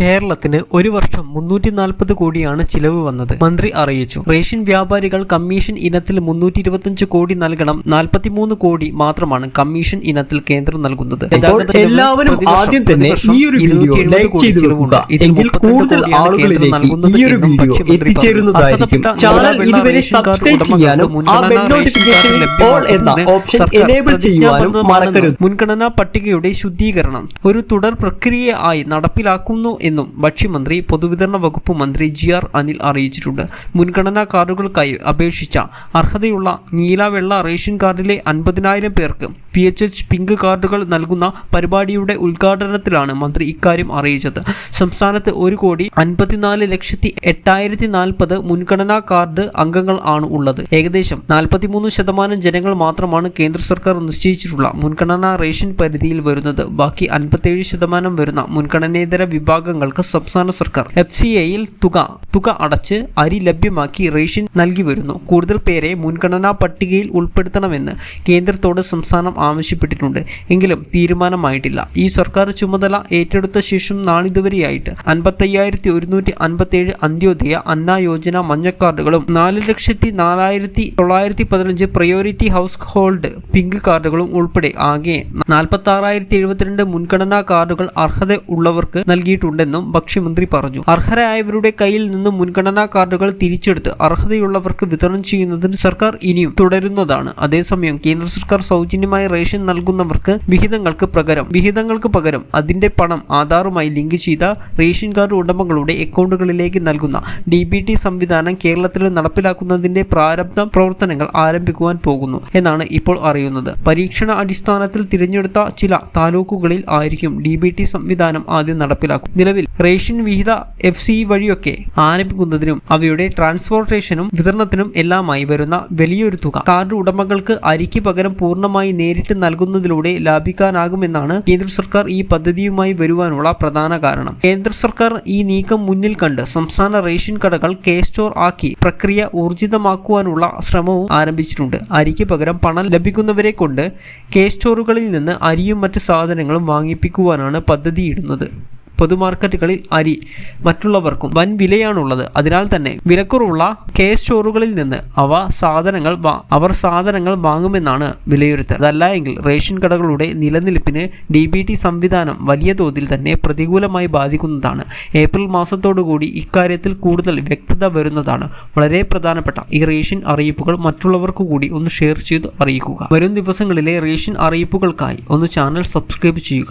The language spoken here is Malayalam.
കേരളത്തിന് ഒരു വർഷം മുന്നൂറ്റി നാൽപ്പത് കോടിയാണ് ചിലവ് വന്നത്. മന്ത്രി അറിയിച്ചു. റേഷൻ വ്യാപാരികൾ കമ്മീഷൻ ഇനത്തിൽ മുന്നൂറ്റി ഇരുപത്തിയഞ്ച് കോടി നൽകണം. നാൽപ്പത്തിമൂന്ന് കോടി മാത്രമാണ് കമ്മീഷൻ ഇനത്തിൽ കേന്ദ്രം നൽകുന്നത്. എല്ലാവരും ആദ്യം തന്നെ ഈ ഒരു വീഡിയോ ലൈക്ക് വെക്കുക. എങ്കിൽ കൂടുതൽ ആളുകളിലേക്ക് ഈ ഒരു വീഡിയോ എത്തിച്ചേരുന്നതായിരിക്കും. ചാനൽ ഇതുവരെ സബ്സ്ക്രൈബ് ഉടമകൾക്ക് ചെയ്യാനും ആ മുൻഗണനാ ബെൽ നോട്ടിഫിക്കേഷൻ ഓൾ എന്ന ഓപ്ഷൻ എനേബിൾ മറക്കരുത്. മുൻഗണനാ പട്ടികയുടെ ശുദ്ധീകരണം ഒരു തുടർ പ്രക്രിയ ആയി നടപ്പിലാക്കുന്നു എന്നും ഭക്ഷ്യമന്ത്രി പൊതുവിതരണ വകുപ്പ് മന്ത്രി ജി ആർ അനിൽ അറിയിച്ചിട്ടുണ്ട്. മുൻഗണനാ കാർഡുകൾക്കായി അപേക്ഷിച്ച അർഹതയുള്ള നീല വെള്ള റേഷൻ കാർഡിലെ അൻപതിനായിരം പേർക്ക് പി എച്ച് എച്ച് പിങ്ക് കാർഡുകൾ നൽകുന്ന പരിപാടിയുടെ ഉദ്ഘാടനത്തിലാണ് മന്ത്രി ഇക്കാര്യം അറിയിച്ചത്. സംസ്ഥാനത്ത് ഒരു കോടി അൻപത്തിനാല് ലക്ഷത്തി എട്ടായിരത്തി നാൽപ്പത് മുൻഗണനാ കാർഡ് അംഗങ്ങൾ ആണ് ഉള്ളത്. ഏകദേശം നാൽപ്പത്തിമൂന്ന് ശതമാനം ജനങ്ങൾ മാത്രമാണ് കേന്ദ്ര സർക്കാർ നിശ്ചയിച്ചിട്ടുള്ള മുൻഗണനാ റേഷൻ പരിധിയിൽ വരുന്നത്. ബാക്കി അൻപത്തേഴ് ശതമാനം വരുന്ന മുൻഗണനേതര വിഭാഗങ്ങൾക്ക് സംസ്ഥാന സർക്കാർ എഫ് സി എയിൽ തുക തുക അടച്ച് അരി ലഭ്യമാക്കി റേഷൻ നൽകി വരുന്നു. കൂടുതൽ പേരെ മുൻഗണനാ പട്ടികയിൽ ഉൾപ്പെടുത്തണമെന്ന് കേന്ദ്രത്തോട് സംസ്ഥാനം ആവശ്യപ്പെട്ടിട്ടുണ്ട്. എങ്കിലും തീരുമാനമായിട്ടില്ല. ഈ സർക്കാർ ചുമതല ഏറ്റെടുത്ത ശേഷം നാളിതുവരെയായിട്ട് അൻപത്തയ്യായിരത്തി ഒരുന്നൂറ്റി അൻപത്തേഴ് അന്ത്യോദയ അന്ന യോജന മഞ്ഞക്കാർഡുകളും നാല് ലക്ഷത്തി നാലായിരത്തി തൊള്ളായിരത്തി പതിനഞ്ച് പ്രയോറിറ്റി ഹൗസ് ഹോൾഡ് പിങ്ക് കാർഡുകളും ഉൾപ്പെടെ ആകെ നാൽപ്പത്തി ആറായിരത്തി എഴുപത്തിരണ്ട് മുൻഗണനാ കാർഡുകൾ അർഹത ഉള്ളവർക്ക് നൽകിയിട്ടുണ്ടെന്നും ഭക്ഷ്യമന്ത്രി പറഞ്ഞു. അർഹരായവരുടെ കയ്യിൽ നിന്നും മുൻഗണനാ കാർഡുകൾ തിരിച്ചെടുത്ത് അർഹതയുള്ളവർക്ക് വിതരണം ചെയ്യുന്നതിന് സർക്കാർ ഇനിയും തുടരുന്നതാണ്. അതേസമയം കേന്ദ്ര സർക്കാർ സൗജന്യമായി റേഷൻ നൽകുന്നവർക്ക് വിഹിതങ്ങൾക്ക് പകരം വിഹിതങ്ങൾക്ക് പകരം അതിന്റെ പണം ആധാറുമായി ലിങ്ക് ചെയ്ത റേഷൻ കാർഡ് ഉടമകളുടെ അക്കൗണ്ടുകളിലേക്ക് നൽകുന്ന ഡി ബി ടി സംവിധാനം കേരളത്തിൽ നടപ്പിലാക്കുന്നതിന്റെ പ്രാരംഭ പ്രവർത്തനങ്ങൾ ആരംഭിക്കുവാൻ പോകുന്നു എന്നാണ് ഇപ്പോൾ അറിയുന്നത്. പരീക്ഷണ അടിസ്ഥാനത്തിൽ തിരഞ്ഞെടുത്ത ചില താലൂക്കുകളിൽ ആയിരിക്കും ഡി ബി ടി സംവിധാനം ആദ്യം നടപ്പിലാക്കും നിലവിൽ റേഷൻ വിഹിത എഫ് സി വഴിയൊക്കെ ആരംഭിക്കുന്നതിനും അവയുടെ ട്രാൻസ്പോർട്ടേഷനും വിതരണത്തിനും എല്ലാമായി വരുന്ന വലിയൊരു തുക. കാർഡ് ഉടമകൾക്ക് അരിക്ക് പകരം പൂർണമായി നേരിട്ട് നൽകുന്നതിലൂടെ ലാഭിക്കാനാകുമെന്നാണ് കേന്ദ്ര സർക്കാർ ഈ പദ്ധതിയുമായി വരുവാനുള്ള പ്രധാന കാരണം. കേന്ദ്ര സർക്കാർ ഈ നീക്കം മുന്നിൽ കണ്ട് സംസ്ഥാന റേഷൻ കടകൾ കെ സ്റ്റോർ ആക്കി പ്രക്രിയ ഊർജിതമാക്കുവാനുള്ള ശ്രമവും ആരംഭിച്ചിട്ടുണ്ട്. അരിക്ക് പകരം പണം ലഭിക്കുന്നവരെ കൊണ്ട് കെ സ്റ്റോറുകളിൽ നിന്ന് അരിയും മറ്റ് സാധനങ്ങളും വാങ്ങിപ്പിക്കുവാനാണ് പദ്ധതിയിടുന്നത്. പൊതുമാർക്കറ്റുകളിൽ അരി മറ്റുള്ളവർക്കും വൻ വിലയാണുള്ളത്. അതിനാൽ തന്നെ വിലക്കുറവുള്ള കേസ് സ്റ്റോറുകളിൽ നിന്ന് അവ സാധനങ്ങൾ അവർ സാധനങ്ങൾ വാങ്ങുമെന്നാണ് വിലയിരുത്തൽ. അതല്ല എങ്കിൽ റേഷൻ കടകളുടെ നിലനിൽപ്പിന് ഡി ബി ടി സംവിധാനം വലിയ തോതിൽ തന്നെ പ്രതികൂലമായി ബാധിക്കുന്നതാണ്. ഏപ്രിൽ മാസത്തോടുകൂടി ഇക്കാര്യത്തിൽ കൂടുതൽ വ്യക്തത വരുന്നതാണ്. വളരെ പ്രധാനപ്പെട്ട ഈ റേഷൻ അറിയിപ്പുകൾ മറ്റുള്ളവർക്ക് കൂടി ഒന്ന് ഷെയർ ചെയ്ത് അറിയിക്കുക. വരും ദിവസങ്ങളിലെ റേഷൻ അറിയിപ്പുകൾക്കായി ഒന്ന് ചാനൽ സബ്സ്ക്രൈബ് ചെയ്യുക.